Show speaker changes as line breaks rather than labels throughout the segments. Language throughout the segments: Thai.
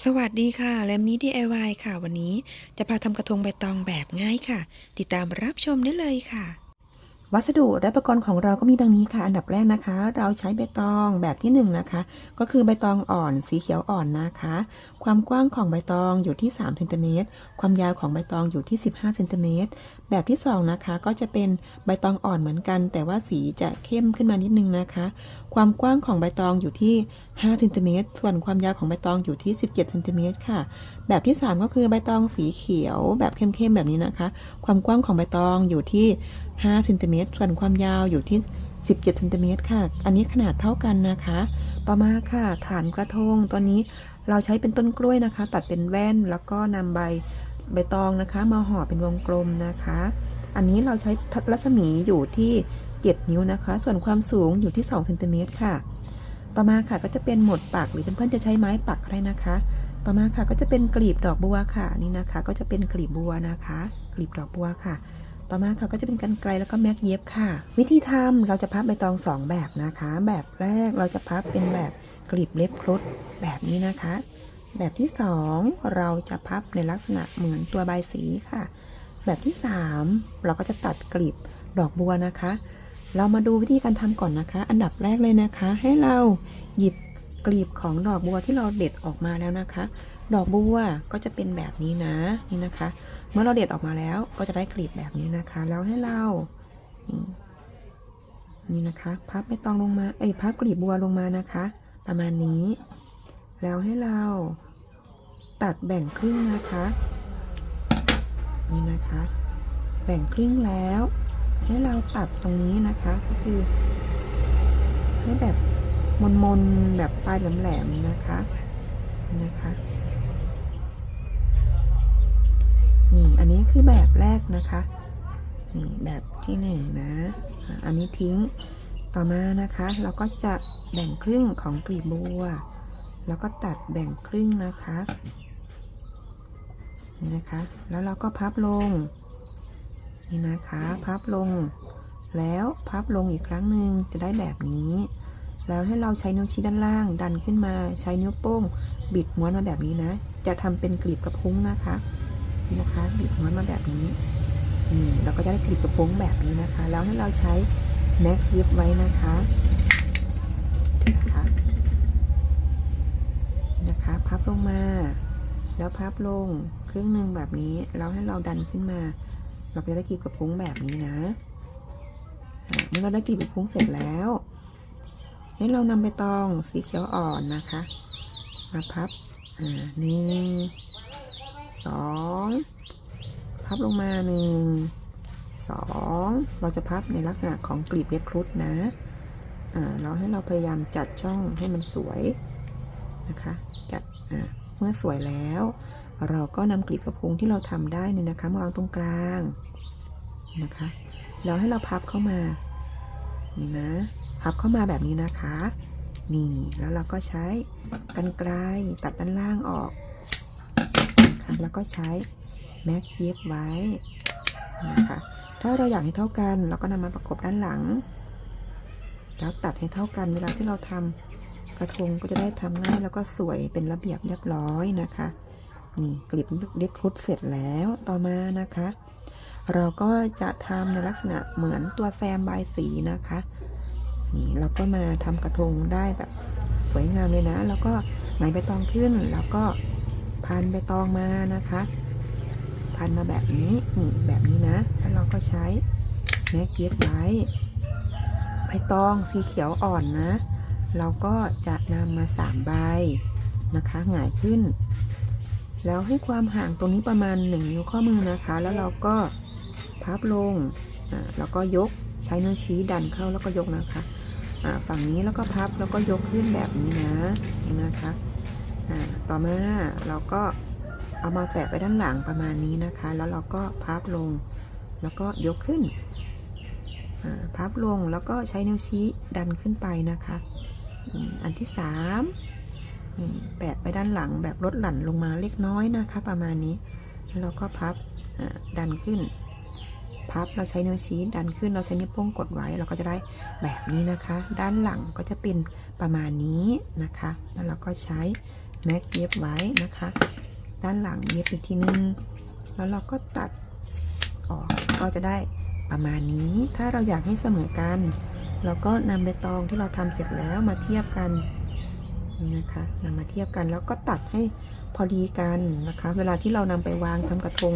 สวัสดีค่ะและมี DIY ค่ะ วันนี้จะพาทำกระทงใบตองแบบง่ายค่ะ ติดตามรับชมได้เลยค่ะ วัสดุและอุปกรณ์ของเราก็มีดังนี้ค่ะ อันดับแรกนะคะ เราใช้ใบตองแบบที่1นงนะคะ ก็คือใบตองอ่อนสีเขียวอ่อนนะคะ ความกว้างของใบตองอยู่ที่3เซนติเมตรความยาวของใบตองอยู่ที่ 15เซนติเมตรแบบที่ 2 นะคะ ก็จะเป็นใบตองอ่อนเหมือนกัน แต่ว่าสีจะเข้มขึ้นมานิดนึงนะคะ ความกว้างของใบตองอยู่ที่5เซนติเมตรส่วนความยาวของใบตองอยู่ที่ 17เซนติเมตรค่ะ แบบที่ 3 ก็คือใบตองสีเขียวแบบเข้มๆแบบนี้นะคะ ความกว้างของใบตองอยู่ที่5เซนติเมตรส่วนความยาวอยู่ที่ 17เซนติเมตรค่ะ อันนี้ขนาดเท่ากันนะคะ ต่อมาค่ะ ฐานกระทงตัวนี้เราใช้เป็นต้นกล้วยนะคะ ตัดเป็นแว่นแล้วก็นำใบใบตองนะคะ มาห่อเป็นวงกลมนะคะ อันนี้เราใช้รัศมีอยู่ที่7นิ้วนะคะ ส่วนความสูงอยู่ที่2เซนติเมตรค่ะ ต่อมาค่ะก็จะเป็นหมดปักหรือเพื่อนๆจะใช้ไม้ปักก็ได้นะคะ ต่อมาค่ะก็จะเป็นกลีบดอกบัวค่ะนี่นะคะ ก็จะเป็นกลีบบัวนะคะ กลีบดอกบัวค่ะ ต่อมาค่ะก็จะเป็นกันไกลแล้วก็แม็กเย็บค่ะ วิธีทำเราจะพับใบตองสองแบบนะคะ แบบแรกเราจะพับเป็นแบบกลีบเล็บครุฑแบบนี้นะคะ แบบที่สองเราจะพับในลักษณะเหมือนตัวใบสีค่ะ แบบที่สามเราก็จะตัดกลีบดอกบัวนะคะ เรามาดูวิธีการทำก่อนนะคะ อันดับแรกเลยนะคะ ให้เราหยิบกลีบของดอกบัวที่เราเด็ดออกมาแล้วนะคะ ดอกบัวก็จะเป็นแบบนี้นะนี่นะคะ เมื่อเราเด็ดออกมาแล้วก็จะได้กลีบแบบนี้นะคะ แล้วให้เรานี่นี่นะคะ พับใบตองลงมา เอ้ยพับกลีบบัวลงมานะคะ ประมาณนี้ แล้วให้เราตัดแบ่งครึ่งนะคะ นี่นะคะ แบ่งครึ่งแล้ว ให้เราตัดตรงนี้นะคะ ก็คือ ให้แบบมนๆแบบปลายแหลมๆนะคะ นะคะ นี่อันนี้คือแบบแรกนะคะนี่แบบที่หนึ่งนะ อันนี้ทิ้งต่อมานะคะ เราก็จะแบ่งครึ่งของกลีบบัว แล้วก็ตัดแบ่งครึ่งนะคะนี่นะคะ แล้วเราก็พับลงนี่นะคะ พับลง แล้วพับลงอีกครั้งหนึ่งจะได้แบบนี้ แล้วให้เราใช้นิ้วชี้ด้านล่าง ดันขึ้นมาใช้นิ้วโป้ง บิดม้วนมาแบบนี้นะ จะทำเป็นกลีบกระพุ้งนะคะ นี่นะคะบิดม้วนมาแบบนี้นี่เราก็จะได้กลีบกระพุ้งแบบนี้นะคะ แล้วให้เราใช้แม็กเย็บไว้นะคะนะคะนะคะพับลงมา แล้วพับลงครึ่งหนึ่งแบบนี้ แล้วให้เราดันขึ้นมา เราจะได้กลีบกระพุ้งแบบนี้นะอะเมื่อเราได้กลีบกระพุ้งเสร็จแล้ว ให้เรานำไปตองสีเขียวอ่อนนะคะ มาพับอ่าหนึ่ง สองพับลงมาหนึ่งสองเราจะพับในลักษณะของกลีบเล็บครุฑนะอ่าเราให้เราพยายามจัดช่องให้มันสวยนะคะจัดอ่าเมื่อสวยแล้ว เราก็นำกลีบกระพุ้งที่เราทำได้นี่นะคะมาวางตรงกลางนะคะแล้วให้เราพับเข้ามานี่นะพับเข้ามาแบบนี้นะคะนี่แล้วเราก็ใช้กันไกลตัดด้านล่างออก แล้วก็ใช้แม็กเย็บไว้นะคะถ้าเราอยากให้เท่ากันเราก็นำมาประกบด้านหลัง แล้วตัดให้เท่ากันเวลาที่เราทำกระทงก็จะได้ทำง่ายแล้วก็สวยเป็นระเบียบเรียบร้อยนะคะนี่กลีบเล็บคุดเสร็จแล้วต่อมานะคะ เราก็จะทำในลักษณะเหมือนตัวแซมบายสีนะคะนี่เราก็มาทำกระทงได้แบบสวยงามเลยนะ แล้วก็ไหมใบตองขึ้นแล้วก็ พันใบตองมานะคะ พันมาแบบนี้นี่แบบนี้นะ แล้วเราก็ใช้แม็กเย็บไว้ใบตองสีเขียวอ่อนนะ เราก็จะนำมาสามใบนะคะหงายขึ้น แล้วให้ความห่างตรงนี้ประมาณ1นิ้วข้อมือนะคะ แล้วเราก็พับลงแล้วก็ยกใช้นิ้วชี้ดันเข้าแล้วก็ยกนะคะฝั่งนี้แล้วก็พับแล้วก็ยกขึ้นแบบนี้นะนะคะ ต่อมาเราก็เอามาแปะไปด้านหลังประมาณนี้นะคะ แล้วเราก็พับลง แล้วก็ยกขึ้น พับลงแล้วก็ใช้นิ้วชี้ดันขึ้นไปนะคะ อันที่สามนี่แปะไปด้านหลังแบบลดหลั่นลงมาเล็กน้อยนะคะ ประมาณนี้ แล้วเราก็พับดันขึ้น พับเราใช้นิ้วชี้ดันขึ้น เราใช้นิ้วโป้งกดไว้ เราก็จะได้แบบนี้นะคะ ด้านหลังก็จะเป็นประมาณนี้นะคะ แล้วเราก็ใช้ แม็กเย็บไว้นะคะ ด้านหลังเย็บอีกทีนึง แล้วเราก็ตัดออกก็จะได้ประมาณนี้ ถ้าเราอยากให้เสมอกัน เราก็นำใบตองที่เราทำเสร็จแล้วมาเทียบกันนี่นะคะนำมาเทียบกันแล้วก็ตัดให้พอดีกันนะคะ เวลาที่เรานำไปวางทำกระทง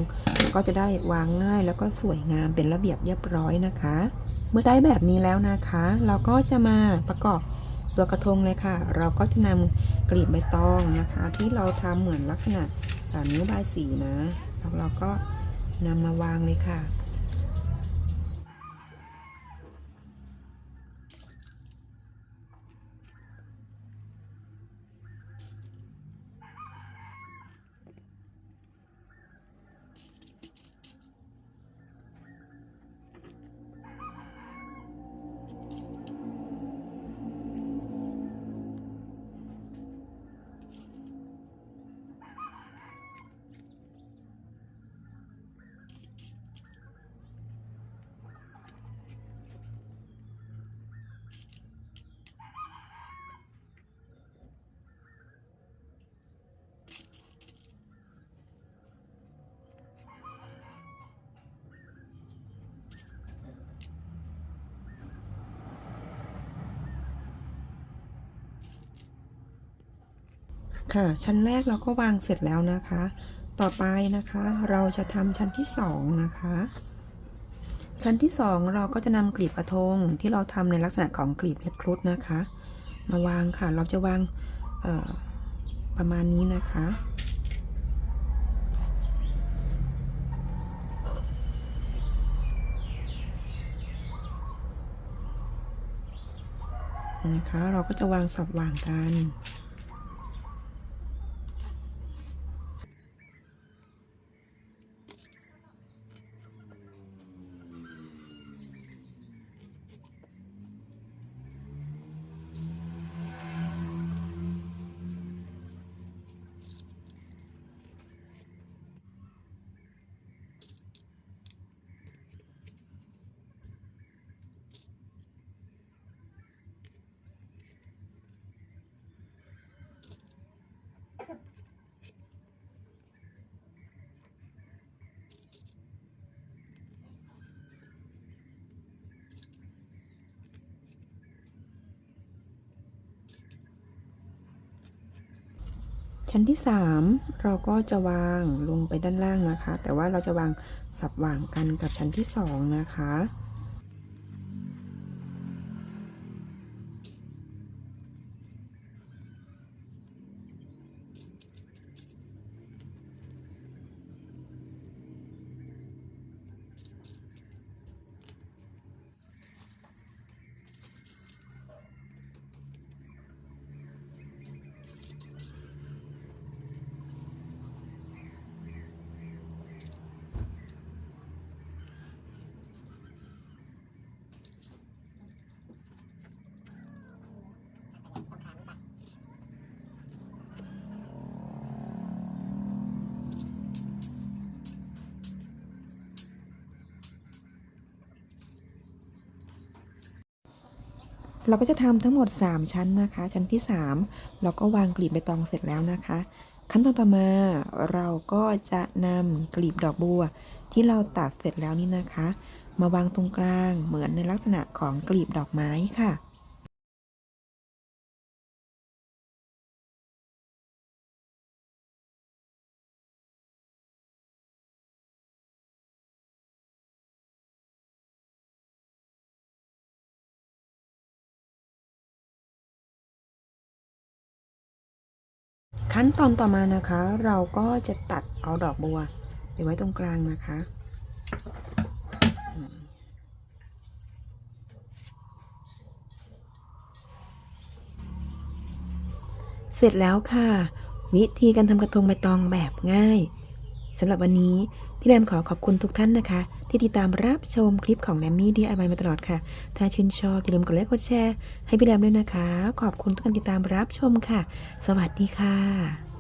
ก็จะได้วางง่ายแล้วก็สวยงามเป็นระเบียบเรียบร้อยนะคะ เมื่อได้แบบนี้แล้วนะคะ เราก็จะมาประกอบ ตัวกระทงเลยค่ะ เราก็จะนำกลีบใบตองนะคะ ที่เราทำเหมือนลักษณะนิ้วบายสีนะ แล้วเราก็นำมาวางเลยค่ะ ค่ะ ชั้นแรกเราก็วางเสร็จแล้วนะคะ ต่อไปนะคะ เราจะทำชั้นที่สองนะคะ ชั้นที่สองเราก็จะนำกลีบกระทงที่เราทำในลักษณะของกลีบเล็บครุฑนะคะ มาวางค่ะ เราจะวางประมาณนี้นะคะนะคะเราก็จะวางสับวางกัน ชั้นที่ 3 เราก็จะวางลงไปด้านล่างนะคะ แต่ว่าเราจะวางสับหว่างกันกับชั้นที่ 2 นะคะ เราก็จะทำทั้งหมด 3 ชั้นนะคะ ชั้นที่ 3 เราก็วางกลีบใบตองเสร็จแล้วนะคะ ขั้นตอนต่อมาเราก็จะนำกลีบดอกบัว ที่เราตัดเสร็จแล้วนี่นะคะ มาวางตรงกลางเหมือนในลักษณะของกลีบดอกไม้ค่ะ ขั้นตอนต่อมานะคะ เราก็จะตัดเอาดอกบัวไปไว้ตรงกลางนะคะเสร็จแล้วค่ะ วิธีการทำกระทงใบตองแบบง่ายสำหรับวันนี้พี่แรมขอขอบคุณทุกท่านนะคะ ที่ติดตามรับชมคลิปของแนมมี่ดีไอมาตลอดค่ะ ถ้าชื่นชอบอย่าลืมกดไลค์กดแชร์ให้พี่แรมด้วยนะคะ ขอบคุณทุกการติดตามรับชมค่ะ สวัสดีค่ะ